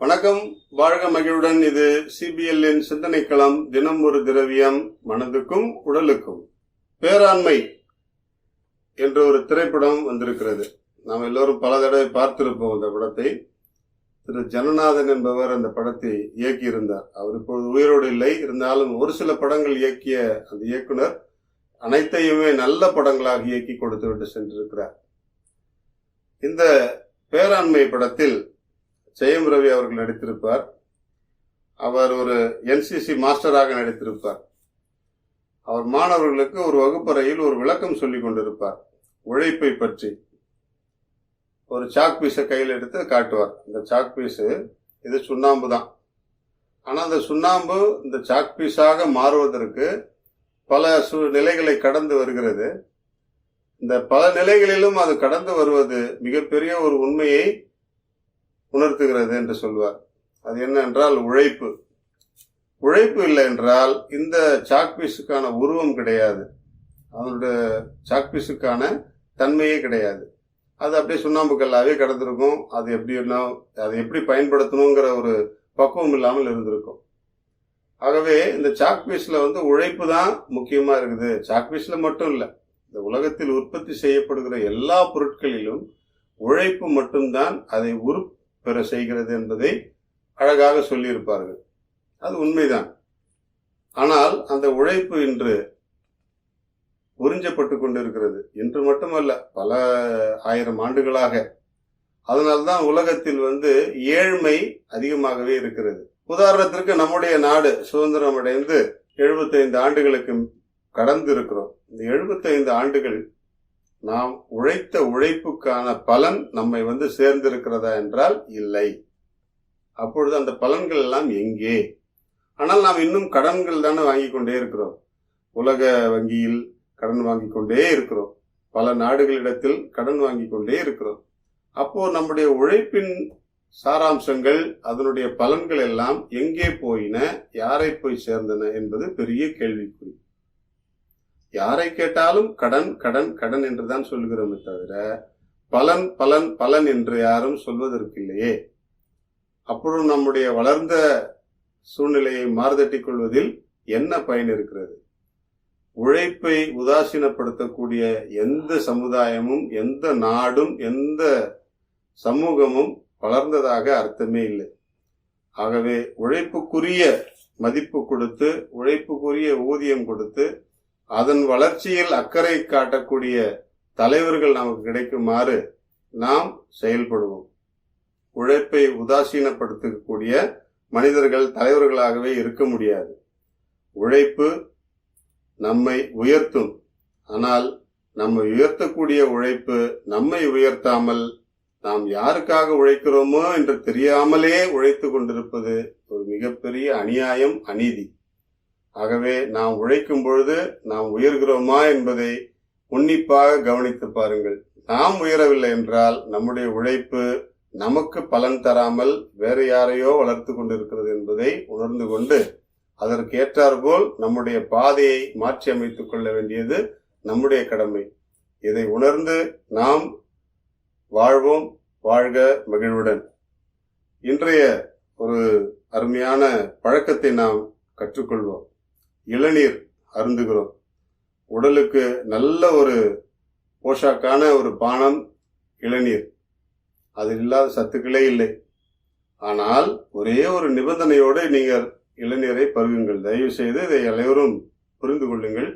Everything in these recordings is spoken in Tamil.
வணக்கம். வாழ்க மகிழுடன். இது சிபிஎல்லின் சிந்தனைக்களம். தினம் ஒரு திரவியம் மனதுக்கும் உடலுக்கும். பேராண்மை என்ற ஒரு திரைப்படம் வந்திருக்கிறது. நாம் எல்லோரும் பல தடவை பார்த்திருப்போம் அந்த படத்தை. திரு. ஜனநாதன் என்பவர் அந்த படத்தை இயக்கியிருந்தார். அவர் இப்பொழுது உயிரோடு இல்லை. இருந்தாலும் ஒரு சில படங்கள் இயக்கிய அந்த இயக்குனர் அனைத்தையுமே நல்ல படங்களாக இயக்கி கொடுத்து விட்டு சென்றிருக்கிறார். இந்த பேராண்மை படத்தில் ஜெயம் ரவி அவர்கள் நடித்திருப்பார். அவர் ஒரு என்சிசி மாஸ்டராக நடித்திருப்பார். அவர் மாணவர்களுக்கு ஒரு வகுப்பறையில் ஒரு விளக்கம் சொல்லிக் கொண்டிருப்பார். உழைப்பை பற்றி. ஒரு சாக் பீஸை கையில் எடுத்து காட்டுவார். இந்த சாக் பீஸு இது சுண்ணாம்பு தான். ஆனால் அந்த சுண்ணாம்பு இந்த சாக் பீஸாக மாறுவதற்கு பல சு நிலைகளை கடந்து வருகிறது. இந்த பல நிலைகளிலும் அது கடந்து வருவது மிகப்பெரிய ஒரு உண்மையை உணர்த்துகிறது என்று சொல்வார். அது என்ன என்றால் உழைப்பு. உழைப்பு இல்லை என்றால் இந்த சாக்பீஸுக்கான உருவம் கிடையாது. அதனுடைய சாக்பீஸுக்கான தன்மையே கிடையாது. அது அப்படியே சுண்ணாம்பு கல்லாவே கிடந்திருக்கும். அது எப்படி என்ன அதை எப்படி பயன்படுத்தணுங்கிற ஒரு பக்குவம் இல்லாமல் இருந்திருக்கும். ஆகவே இந்த சாக்பீஸில் வந்து உழைப்பு தான் முக்கியமாக இருக்குது. சாக்பீஸில் மட்டும் இல்லை இந்த உலகத்தில் உற்பத்தி செய்யப்படுகிற எல்லா பொருட்களிலும் உழைப்பு மட்டும்தான் அதை உரு பெற செய்கிறது என்பதை அழகாக சொல்லியிருப்பார்கள். அது உண்மைதான். ஆனால் அந்த உழைப்பு இன்று உறிஞ்சப்பட்டு கொண்டிருக்கிறது. இன்று மட்டுமல்ல பல ஆயிரம் ஆண்டுகளாக. அதனால்தான் உலகத்தில் வந்து ஏழ்மை அதிகமாகவே இருக்கிறது. உதாரணத்திற்கு நம்முடைய நாடு சுதந்திரம் அடைந்து எழுபத்தைந்து ஆண்டுகளுக்கு கடந்து இருக்கிறோம் இந்த எழுபத்தைந்து ஆண்டுகள் நாம் உழைத்த உழைப்புக்கான பலன் நம்மை வந்து சேர்ந்திருக்கிறதா என்றால் இல்லை. அப்பொழுது அந்த பலன்கள் எல்லாம் எங்கே? ஆனால் நாம் இன்னும் கடன்கள் தானே வாங்கி கொண்டே இருக்கிறோம். உலக வங்கியில் கடன் வாங்கி கொண்டே இருக்கிறோம். பல நாடுகளிடத்தில் கடன் வாங்கி கொண்டே இருக்கிறோம். அப்போ நம்முடைய உழைப்பின் சாராம்சங்கள் அதனுடைய பலன்கள் எல்லாம் எங்கே போயின? யாரை போய் சேர்ந்தன என்பது பெரிய கேள்விக்குறி. யாரை கேட்டாலும் கடன் கடன் கடன் என்றுதான் சொல்கிறோமே தவிர பலன் பலன் பலன் என்று யாரும் சொல்வதற்கு இல்லையே அப்பொழுது நம்முடைய வளர்ந்த சூழ்நிலையை மாறுதட்டிக் கொள்வதில் என்ன பயன் இருக்கிறது? உழைப்பை உதாசீனப்படுத்தக்கூடிய எந்த சமுதாயமும் எந்த நாடும் எந்த சமூகமும் வளர்ந்ததாக அர்த்தமே இல்லை. ஆகவே உழைப்புக்குரிய மதிப்பு கொடுத்து உழைப்புக்குரிய ஊதியம் கொடுத்து அதன் வளர்ச்சியில் அக்கறை காட்டக்கூடிய தலைவர்கள் நமக்கு கிடைக்குமாறு நாம் செயல்படுவோம். உழைப்பை உதாசீனப்படுத்தக்கூடிய மனிதர்கள் தலைவர்களாகவே இருக்க முடியாது. உழைப்பு நம்மை உயர்த்தும். ஆனால் நம்மை உயர்த்தக்கூடிய உழைப்பு நம்மை உயர்த்தாமல் நாம் யாருக்காக உழைக்கிறோமோ என்று தெரியாமலே உழைத்து கொண்டிருப்பது ஒரு மிகப்பெரிய அநியாயம் அநீதி. ஆகவே நாம் உழைக்கும் பொழுது நாம் உயர்கிறோமா என்பதை உன்னிப்பாக கவனித்து பாருங்கள். நாம் உயரவில்லை என்றால் நம்முடைய உழைப்பு நமக்கு பலன் தராமல் வேறு யாரையோ வளர்த்து கொண்டிருக்கிறது என்பதை உணர்ந்து கொண்டு அதற்கு ஏற்றாற்போல் நம்முடைய பாதையை மாற்றி அமைத்துக் கொள்ள வேண்டியது நம்முடைய கடமை. இதை உணர்ந்து நாம் வாழ்வோம். வாழ்க மகிழ்வுடன். இன்றைய ஒரு அருமையான பழக்கத்தை நாம் கற்றுக்கொள்வோம். இளநீர் அருந்துகிறோம். உடலுக்கு நல்ல ஒரு போஷாக்கான ஒரு பானம் இளநீர். அது இல்லாத சத்துக்களே இல்லை. ஆனால் ஒரே ஒரு நிபந்தனையோடு நீங்கள் இளநீரை பருகுங்கள். தயவு செய்து இதை அனைவரும் புரிந்து கொள்ளுங்கள்.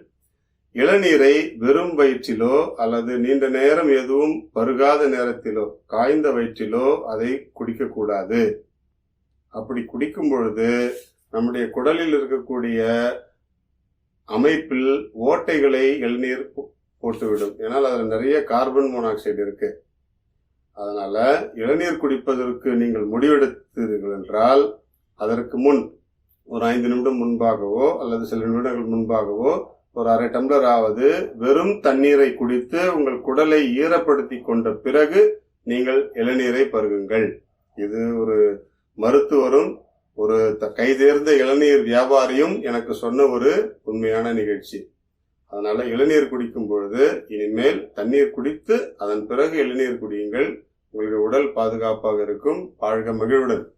இளநீரை வெறும் வயிற்றிலோ அல்லது நீண்ட நேரம் எதுவும் பருகாத நேரத்திலோ காய்ந்த வயிற்றிலோ அதை குடிக்கக்கூடாது. அப்படி குடிக்கும் பொழுது நம்முடைய குடலில் இருக்கக்கூடிய அமைப்பில் ஓட்டைகளை இளநீர் போட்டுவிடும். ஏன்னால் அதில் நிறைய கார்பன் மோனாக்சைடு இருக்கு. அதனால இளநீர் குடிப்பதற்கு நீங்கள் முடிவெடுத்தீர்கள் என்றால் அதற்கு முன் ஒரு ஐந்து நிமிடம் முன்பாகவோ அல்லது சில நிமிடங்கள் முன்பாகவோ ஒரு அரை டம்ளர் ஆவது வெறும் தண்ணீரை குடித்து உங்கள் குடலை ஈரப்படுத்தி கொண்ட பிறகு நீங்கள் இளநீரை பருகுங்கள். இது ஒரு மருத்துவரும் ஒரு கைதேர்ந்த இளநீர் வியாபாரியும் எனக்கு சொன்ன ஒரு உண்மையான நிகழ்ச்சி. அதனால இளநீர் குடிக்கும் பொழுது இனிமேல் தண்ணீர் குடித்து அதன் பிறகு இளநீர் குடியுங்கள். உங்களுடைய உடல் பாதுகாப்பாக இருக்கும். வாழ்க மகிழ்வுடன்.